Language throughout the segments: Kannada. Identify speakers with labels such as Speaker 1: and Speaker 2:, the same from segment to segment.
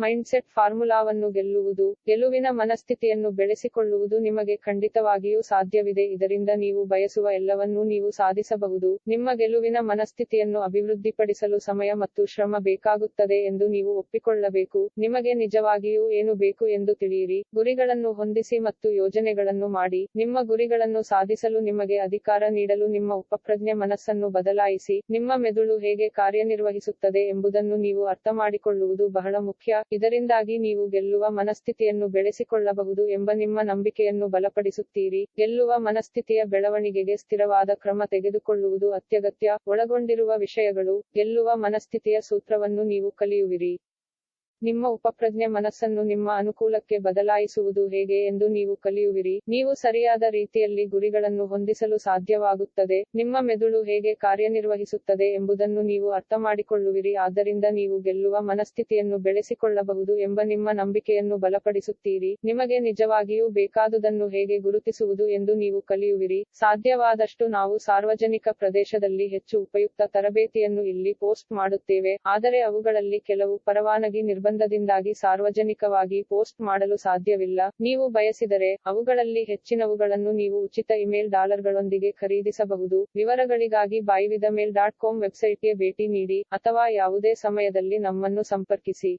Speaker 1: ಮೈಂಡ್ಸೆಟ್ ಫಾರ್ಮುಲಾವನ್ನು ಗೆಲ್ಲುವುದು, ಗೆಲುವಿನ ಮನಸ್ಥಿತಿಯನ್ನು ಬೆಳೆಸಿಕೊಳ್ಳುವುದು ನಿಮಗೆ ಖಂಡಿತವಾಗಿಯೂ ಸಾಧ್ಯವಿದೆ. ಇದರಿಂದ ನೀವು ಬಯಸುವ ಎಲ್ಲವನ್ನೂ ನೀವು ಸಾಧಿಸಬಹುದು. ನಿಮ್ಮ ಗೆಲುವಿನ ಮನಸ್ಥಿತಿಯನ್ನು ಅಭಿವೃದ್ಧಿಪಡಿಸಲು ಸಮಯ ಮತ್ತು ಶ್ರಮ ಬೇಕಾಗುತ್ತದೆ ಎಂದು ನೀವು ಒಪ್ಪಿಕೊಳ್ಳಬೇಕು. ನಿಮಗೆ ನಿಜವಾಗಿಯೂ ಏನು ಬೇಕು ಎಂದು ತಿಳಿಯಿರಿ. ಗುರಿಗಳನ್ನು ಹೊಂದಿಸಿ ಮತ್ತು ಯೋಜನೆಗಳನ್ನು ಮಾಡಿ. ನಿಮ್ಮ ಗುರಿಗಳನ್ನು ಸಾಧಿಸಲು ನಿಮಗೆ ಅಧಿಕಾರ ನೀಡಲು ನಿಮ್ಮ ಉಪಪ್ರಜ್ಞೆ ಮನಸ್ಸನ್ನು ಬದಲಾಯಿಸಿ. ನಿಮ್ಮ ಮೆದುಳು ಹೇಗೆ ಕಾರ್ಯನಿರ್ವಹಿಸುತ್ತದೆ ಎಂಬುದನ್ನು ನೀವು ಅರ್ಥಮಾಡಿಕೊಳ್ಳುವುದು ಬಹಳ ಮುಖ್ಯ. ಇದರಿಂದಾಗಿ ನೀವು ಗೆಲ್ಲುವ ಮನಸ್ಥಿತಿಯನ್ನು ಬೆಳೆಸಿಕೊಳ್ಳಬಹುದು ಎಂಬ ನಿಮ್ಮ ನಂಬಿಕೆಯನ್ನು ಬಲಪಡಿಸುತ್ತೀರಿ. ಗೆಲ್ಲುವ ಮನಸ್ಥಿತಿಯ ಬೆಳವಣಿಗೆಗೆ ಸ್ಥಿರವಾದ ಕ್ರಮ ತೆಗೆದುಕೊಳ್ಳುವುದು ಅತ್ಯಗತ್ಯ. ಒಳಗೊಂಡಿರುವ ವಿಷಯಗಳು, ಗೆಲ್ಲುವ ಮನಸ್ಥಿತಿಯ ಸೂತ್ರವನ್ನು ನೀವು ಕಲಿಯುವಿರಿ. ನಿಮ್ಮ ಉಪಪ್ರಜ್ಞೆ ಮನಸ್ಸನ್ನು ನಿಮ್ಮ ಅನುಕೂಲಕ್ಕೆ ಬದಲಾಯಿಸುವುದು ಹೇಗೆ ಎಂದು ನೀವು ಕಲಿಯುವಿರಿ. ನೀವು ಸರಿಯಾದ ರೀತಿಯಲ್ಲಿ ಗುರಿಗಳನ್ನು ಹೊಂದಿಸಲು ಸಾಧ್ಯವಾಗುತ್ತದೆ. ನಿಮ್ಮ ಮೆದುಳು ಹೇಗೆ ಕಾರ್ಯನಿರ್ವಹಿಸುತ್ತದೆ ಎಂಬುದನ್ನು ನೀವು ಅರ್ಥಮಾಡಿಕೊಳ್ಳುವಿರಿ. ಆದ್ದರಿಂದ ನೀವು ಗೆಲ್ಲುವ ಮನಸ್ಥಿತಿಯನ್ನು ಬೆಳೆಸಿಕೊಳ್ಳಬಹುದು ಎಂಬ ನಿಮ್ಮ ನಂಬಿಕೆಯನ್ನು ಬಲಪಡಿಸುತ್ತೀರಿ. ನಿಮಗೆ ನಿಜವಾಗಿಯೂ ಬೇಕಾದುದನ್ನು ಹೇಗೆ ಗುರುತಿಸುವುದು ಎಂದು ನೀವು ಕಲಿಯುವಿರಿ. ಸಾಧ್ಯವಾದಷ್ಟು ನಾವು ಸಾರ್ವಜನಿಕ ಪ್ರದೇಶದಲ್ಲಿ ಹೆಚ್ಚು ಉಪಯುಕ್ತ ತರಬೇತಿಯನ್ನು ಇಲ್ಲಿ ಪೋಸ್ಟ್ ಮಾಡುತ್ತೇವೆ. ಆದರೆ ಅವುಗಳಲ್ಲಿ ಕೆಲವು ಪರವಾನಗಿ ನಿರ್ಬಂಧದಿಂದಾಗಿ ಸಾರ್ವಜನಿಕವಾಗಿ ಪೋಸ್ಟ್ ಮಾಡಲು ಸಾಧ್ಯವಿಲ್ಲ. ನೀವು ಬಯಸಿದರೆ ಅವುಗಳಲ್ಲಿ ಹೆಚ್ಚಿನವುಗಳನ್ನು ನೀವು ಉಚಿತ ಇಮೇಲ್ ಡಾಲರ್ಗಳೊಂದಿಗೆ ಖರೀದಿಸಬಹುದು. ವಿವರಗಳಿಗಾಗಿ ಬಾಯಿವಿದಮೇಲ್ ಡಾಟ್ ಕಾಮ್ ವೆಬ್ಸೈಟ್ಗೆ ಭೇಟಿ ನೀಡಿ ಅಥವಾ ಯಾವುದೇ ಸಮಯದಲ್ಲಿ ನಮ್ಮನ್ನು ಸಂಪರ್ಕಿಸಿ.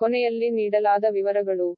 Speaker 1: ಕೊನೆಯಲ್ಲಿ ನೀಡಲಾದ ವಿವರಗಳು.